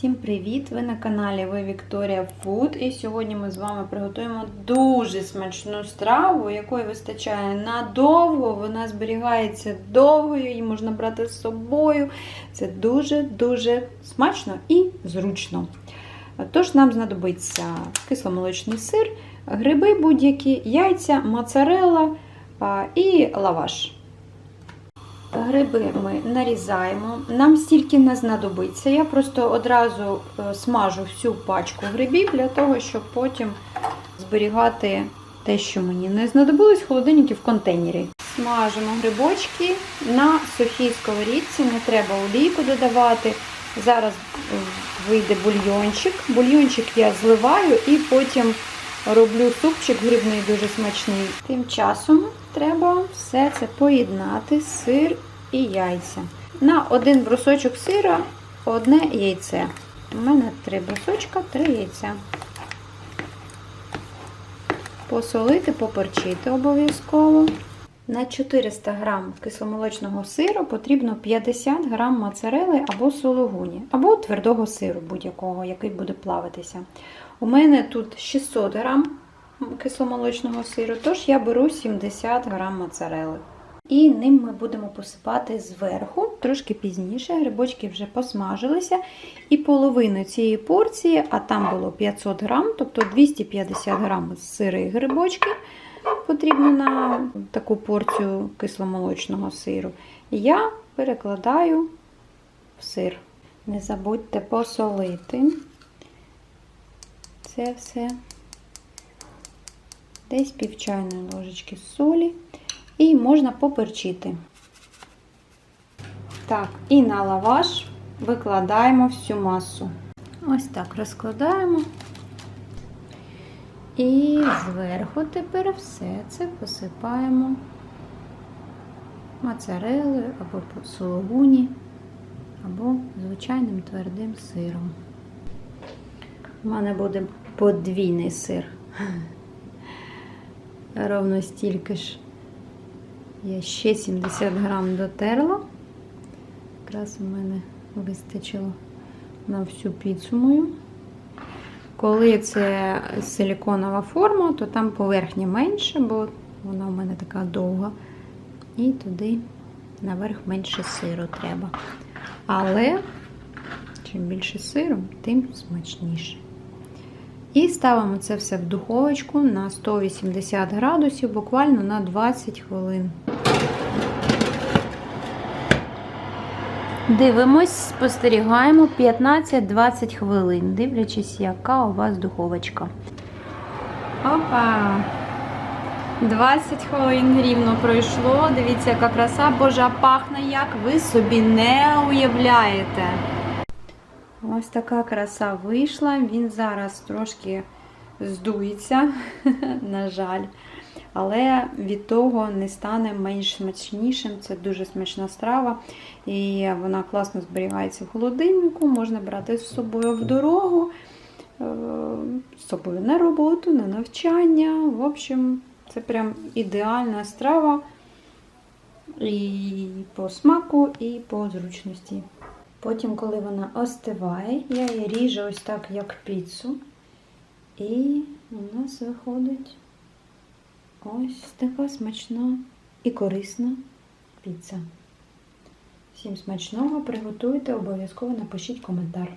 Всім привіт! Ви на каналі Ви Вікторія Фуд. І сьогодні ми з вами приготуємо дуже смачну страву, якої вистачає надовго. Вона зберігається довго, її можна брати з собою. Це дуже-дуже смачно і зручно. Тож нам знадобиться кисломолочний сир, гриби будь-які, яйця, моцарелла і лаваш. Гриби ми нарізаємо. Нам стільки не знадобиться. Я просто одразу е, смажу всю пачку грибів для того, щоб потім зберігати те, що мені не знадобилось, в холодильнику в контейнері. Смажимо грибочки на сухій сковорідці, не треба олійку додавати. Зараз е, вийде бульйончик. Бульйончик я зливаю і потім роблю супчик грибний дуже смачний. Тим часом треба все це поєднати сир і яйця. На один брусочок сира одне яйце. У мене три брусочка, три яйця. Посолити, поперчити обов'язково. На 400 г кисломолочного сиру потрібно 50 г моцарели або сологуні, або твердого сиру будь-якого, який буде плавитися. У мене тут 600 г кисломолочного сиру, тож я беру 70 г моцарели. І ним ми будемо посипати зверху, трошки пізніше, грибочки вже посмажилися. І половину цієї порції, а там було 500 грам, тобто 250 грам сири і грибочки потрібно на таку порцію кисломолочного сиру. Я перекладаю в сир. Не забудьте посолити це все. Десь пів чайної ложечки солі. І можна поперчити. Так, і на лаваш викладаємо всю масу. Ось так розкладаємо. І зверху тепер все це посипаємо моцарелою або сологуні, або звичайним твердим сиром. У мене буде подвійний сир. Ровно стільки ж. Я ще 70 грам дотерла. Якраз у мене вистачило на всю піцу мою. Коли це силіконова форма, то там поверхня менше, бо вона у мене така довга. І туди наверх менше сиру треба. Але чим більше сиру, тим смачніше. І ставимо це все в духовочку на 180 градусів, буквально на 20 хвилин. Дивимось, спостерігаємо 15-20 хвилин, дивлячись, яка у вас духовочка. Опа! 20 хвилин рівно пройшло. Дивіться, яка краса, божа пахне, як ви собі не уявляєте. Ось така краса вийшла. Він зараз трошки здується, на жаль. Але від того не стане менш смачнішим. Це дуже смачна страва. І вона класно зберігається в холодильнику. Можна брати з собою в дорогу, е, з собою на роботу, на навчання. В общем, це прям ідеальна страва і по смаку, і по зручності. Потім, коли вона остиває, я її ріжу ось так, як піцу. І у нас виходить ось така смачна і корисна піца. Всім смачного, приготуйте, обов'язково напишіть коментар.